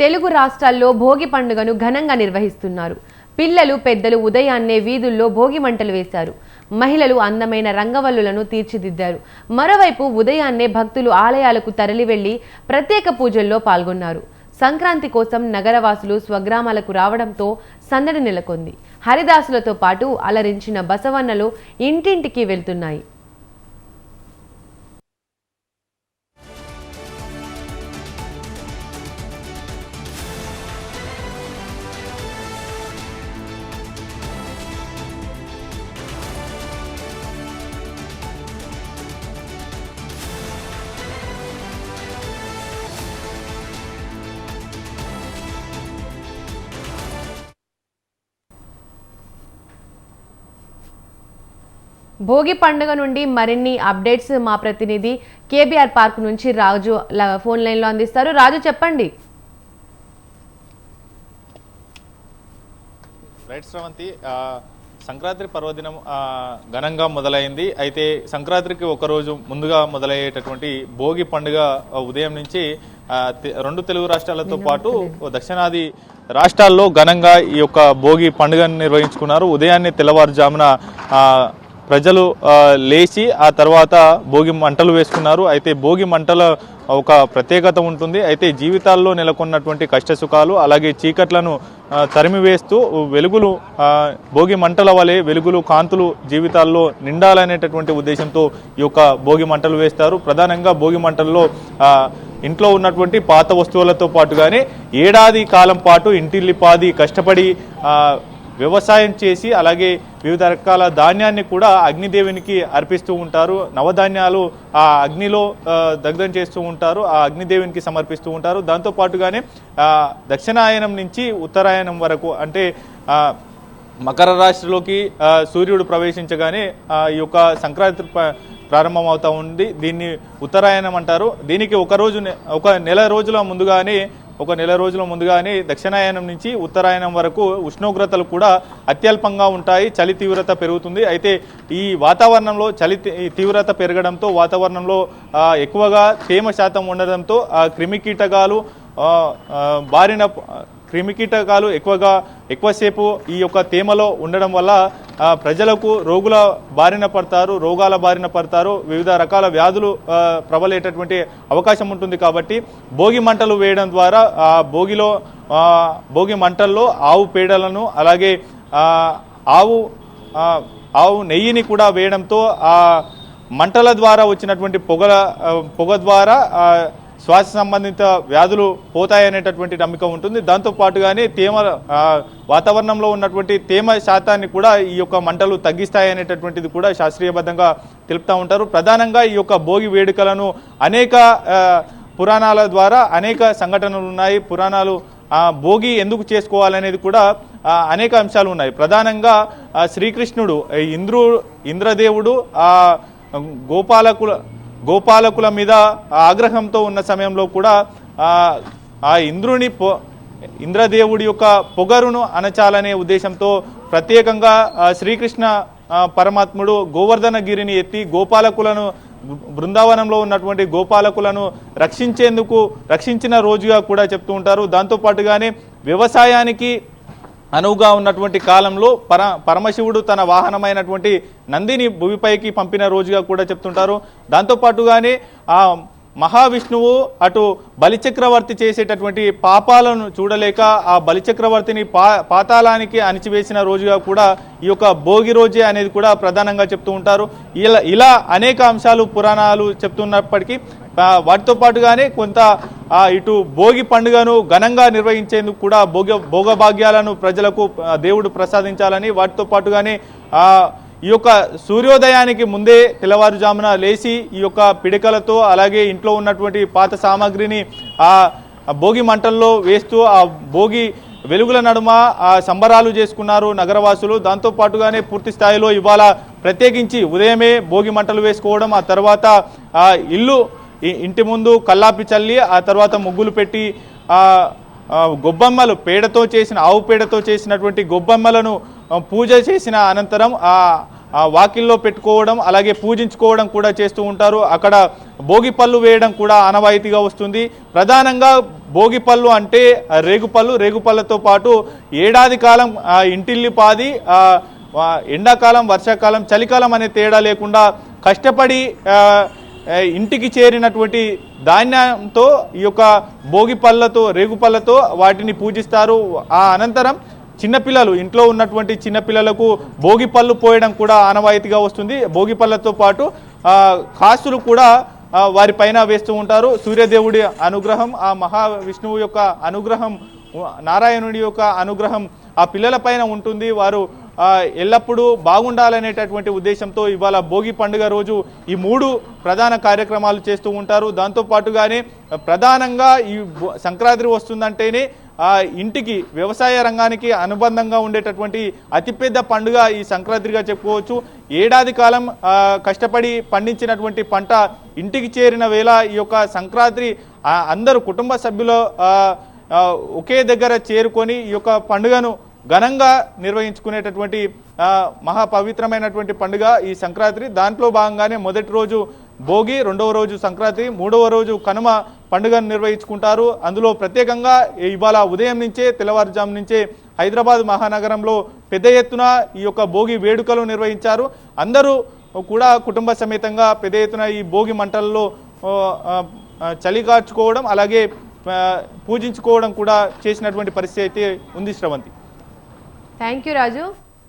తెలుగు రాష్ట్రాల్లో భోగి పండుగను ఘనంగా నిర్వహిస్తున్నారు. పిల్లలు పెద్దలు ఉదయాన్నే వీధుల్లో భోగి మంటలు వేశారు. మహిళలు అందమైన రంగవల్లులను తీర్చిదిద్దారు. మరోవైపు ఉదయాన్నే భక్తులు ఆలయాలకు తరలి వెళ్ళి ప్రత్యేక పూజల్లో పాల్గొన్నారు. సంక్రాంతి కోసం నగరవాసులు స్వగ్రామాలకు రావడంతో సందడి నెలకొంది. హరిదాసులతో పాటు అలరించిన బసవన్నలు ఇంటింటికి వెళ్తున్నాయి. భోగి పండుగ నుండి మరిన్ని అప్డేట్స్ మా ప్రతినిధి కేబీఆర్ పార్క్ నుంచి రాజు ఫోన్ లైన్లో అందిస్తారు. రాజు చెప్పండి. రైట్ శ్రవంతి ఆ, సంక్రాంతి పర్వదినం ఘనంగా మొదలైంది. అయితే సంక్రాంతికి ఒకరోజు ముందుగా మొదలయ్యేటటువంటి భోగి పండుగ ఉదయం నుంచి రెండు తెలుగు రాష్ట్రాలతో పాటు దక్షిణాది రాష్ట్రాల్లో ఘనంగా ఈ యొక్క భోగి పండుగను నిర్వహించుకున్నారు. ఉదయాన్నే తెల్లవారుజామున ప్రజలు లేచి ఆ తర్వాత భోగి మంటలు వేసుకున్నారు. అయితే భోగి మంటల ఒక ప్రత్యేకత ఉంటుంది. అయితే జీవితాల్లో నెలకొన్నటువంటి కష్టసుఖాలు అలాగే చీకట్లను తరిమివేస్తూ వెలుగులు భోగి మంటల వలె వెలుగులు కాంతులు జీవితాల్లో నిండాలనేటటువంటి ఉద్దేశంతో ఈ యొక్క భోగి మంటలు వేస్తారు. ప్రధానంగా భోగి మంటల్లో ఇంట్లో ఉన్నటువంటి పాత వస్తువులతో పాటుగానే ఏడాది కాలం పాటు ఇంటిల్లిపాది కష్టపడి వ్యవసాయం చేసి అలాగే వివిధ రకాల ధాన్యాన్ని కూడా అగ్నిదేవునికి అర్పిస్తూ ఉంటారు. నవధాన్యాలు ఆ అగ్నిలో దగ్ధం చేస్తూ ఉంటారు. ఆ అగ్నిదేవునికి సమర్పిస్తూ ఉంటారు. దాంతో పాటుగానే దక్షిణాయనం నుంచి ఉత్తరాయణం వరకు అంటే మకర రాశిలోకి సూర్యుడు ప్రవేశించగానే ఈ యొక్క సంక్రాంతి ప్రారంభమవుతూ ఉంది. దీన్ని ఉత్తరాయణం అంటారు. దీనికి ఒక రోజు ఒక నెల రోజుల ముందుగానే ఒక నెల రోజుల ముందుగానే దక్షిణాయనం నుంచి ఉత్తరాయణం వరకు ఉష్ణోగ్రతలు కూడా అత్యల్పంగా ఉంటాయి. చలి తీవ్రత పెరుగుతుంది. అయితే ఈ వాతావరణంలో చలి తీవ్రత పెరగడంతో వాతావరణంలో ఎక్కువగా తేమ శాతం ఉండడంతో క్రిమికీటకాలు బారిన క్రిమికీటకాలు ఎక్కువగా ఎక్కువసేపు ఈ యొక్క తేమలో ఉండడం వల్ల ప్రజలకు రోగుల బారిన పడతారు రోగాల బారిన పడతారు వివిధ రకాల వ్యాధులు ప్రబలేటటువంటి అవకాశం ఉంటుంది కాబట్టి భోగి మంటలు వేయడం ద్వారా ఆ భోగిలో భోగి మంటల్లో ఆవు పేడలను అలాగే ఆవు ఆవు నెయ్యిని కూడా వేయడంతో ఆ మంటల ద్వారా వచ్చినటువంటి పొగల పొగ ద్వారా శ్వాస సంబంధిత వ్యాధులు పోతాయనేటటువంటి నమ్మకం ఉంటుంది. దాంతో పాటుగానే తేమ వాతావరణంలో ఉన్నటువంటి తేమ శాతాన్ని కూడా ఈ యొక్క మంటలు తగ్గిస్తాయనేటటువంటిది కూడా శాస్త్రీయబద్ధంగా తెలుపుతూ ఉంటారు. ప్రధానంగా ఈ యొక్క భోగి వేడుకలను అనేక పురాణాల ద్వారా అనేక సంఘటనలు ఉన్నాయి. పురాణాలు ఆ, భోగి ఎందుకు చేసుకోవాలనేది కూడా అనేక అంశాలు ఉన్నాయి. ప్రధానంగా శ్రీకృష్ణుడు ఈ ఇంద్రు ఇంద్రదేవుడు గోపాలకుల గోపాలకుల మీద ఆగ్రహంతో ఉన్న సమయంలో కూడా ఆ, ఇంద్రుని పొ ఇంద్రదేవుడి యొక్క పొగరును అణచాలనే ఉద్దేశంతో ప్రత్యేకంగా శ్రీకృష్ణ పరమాత్ముడు పరమాత్ముడు గోవర్ధనగిరిని ఎత్తి గోపాలకులను బృందావనంలో ఉన్నటువంటి గోపాలకులను రక్షించేందుకు రక్షించిన రోజుగా కూడా చెప్తూ ఉంటారు. దాంతో పాటుగానే వ్యవసాయానికి అనువుగా ఉన్నటువంటి కాలంలో పర పరమశివుడు తన వాహనమైనటువంటి నందిని భూమిపైకి పంపిన రోజుగా కూడా చెప్తుంటారు. దాంతోపాటుగానే ఆ మహావిష్ణువు అటు బలిచక్రవర్తి చేసేటటువంటి పాపాలను చూడలేక ఆ బలిచక్రవర్తిని పా పాతాళానికి అణిచివేసిన రోజుగా కూడా ఈ యొక్క భోగి రోజే అనేది కూడా ప్రధానంగా చెప్తూ ఉంటారు. ఇలా ఇలా అనేక అంశాలు పురాణాలు చెప్తున్నప్పటికీ వాటితో పాటుగానే కొంత ఇటు భోగి పండుగను ఘనంగా నిర్వహించేందుకు కూడా భోగ భోగభాగ్యాలను ప్రజలకు దేవుడు ప్రసాదించాలని వాటితో పాటుగానే ఈ యొక్క సూర్యోదయానికి ముందే తెల్లవారుజామున లేచి ఈ యొక్క పిడికలతో అలాగే ఇంట్లో ఉన్నటువంటి పాత సామాగ్రిని ఆ భోగి మంటల్లో వేస్తూ ఆ భోగి వెలుగుల నడుమ ఆ సంబరాలు చేసుకున్నారు నగరవాసులు. దాంతో పాటుగానే పూర్తి స్థాయిలో ఇవాళ ప్రత్యేకించి ఉదయమే భోగి మంటలు వేసుకోవడం ఆ తర్వాత ఇల్లు ఇంటి ముందు కల్లాపి చల్లి ఆ తర్వాత ముగ్గులు పెట్టి గొబ్బమ్మలు గొబ్బెమ్మలు పేడతో చేసిన ఆవు పేడతో చేసినటువంటి గొబ్బెమ్మలను పూజ చేసిన అనంతరం ఆ వాకిల్లో పెట్టుకోవడం అలాగే పూజించుకోవడం కూడా చేస్తూ ఉంటారు. అక్కడ భోగి పళ్ళు వేయడం కూడా ఆనవాయితీగా వస్తుంది. ప్రధానంగా భోగి పళ్ళు అంటే రేగుపళ్ళు రేగుపళ్ళతో పాటు ఏడాది కాలం ఇంటిల్లి పాది ఎండాకాలం వర్షాకాలం చలికాలం అనే తేడా లేకుండా కష్టపడి ఇంటికి చేరినటువంటి ధాన్యంతో ఈ యొక్క భోగి పళ్ళతో రేగుపళ్ళతో వాటిని పూజిస్తారు. ఆ అనంతరం చిన్నపిల్లలు ఇంట్లో ఉన్నటువంటి చిన్నపిల్లలకు భోగి పళ్ళు పోయడం కూడా ఆనవాయితీగా వస్తుంది. భోగి పళ్ళతో పాటు కాసులు కూడా వారి పైన వేస్తూ ఉంటారు. సూర్యదేవుడి అనుగ్రహం ఆ మహావిష్ణువు యొక్క అనుగ్రహం నారాయణుడి యొక్క అనుగ్రహం ఆ పిల్లల పైన ఉంటుంది. వారు ఎల్లప్పుడూ బాగుండాలనేటటువంటి ఉద్దేశంతో ఇవాళ భోగి పండుగ రోజు ఈ మూడు ప్రధాన కార్యక్రమాలు చేస్తూ ఉంటారు. దాంతో పాటుగానే ప్రధానంగా ఈ సంక్రాంతి వస్తుందంటేనే ఆ ఇంటికి వ్యవసాయ రంగానికి అనుబంధంగా ఉండేటటువంటి అతిపెద్ద పండుగ ఈ సంక్రాంతిగా చెప్పుకోవచ్చు. ఏడాది కాలం కష్టపడి పండించినటువంటి పంట ఇంటికి చేరిన వేళ ఈ యొక్క సంక్రాంతి అందరూ కుటుంబ సభ్యులు ఒకే దగ్గర చేరుకొని ఈ యొక్క పండుగను ఘనంగా నిర్వహించుకునేటటువంటి మహాపవిత్రమైనటువంటి మహా పవిత్రమైనటువంటి పండుగ ఈ సంక్రాంతి. దాంట్లో భాగంగానే మొదటి రోజు భోగి రెండవ రోజు సంక్రాంతి మూడవ రోజు కనుమ పండుగను నిర్వహించుకుంటారు. అందులో ప్రత్యేకంగా ఇవాళ ఉదయం నుంచే తెల్లవారుజాము నుంచే హైదరాబాద్ మహానగరంలో పెద్ద ఎత్తున ఈ యొక్క భోగి వేడుకలు నిర్వహించారు. అందరూ కూడా కుటుంబ సమేతంగా పెద్ద ఎత్తున ఈ భోగి మంటల్లో చలిగార్చుకోవడం అలాగే పూజించుకోవడం కూడా చేసినటువంటి పరిస్థితి అయితే ఉంది శ్రవంతి. Thank you Raju.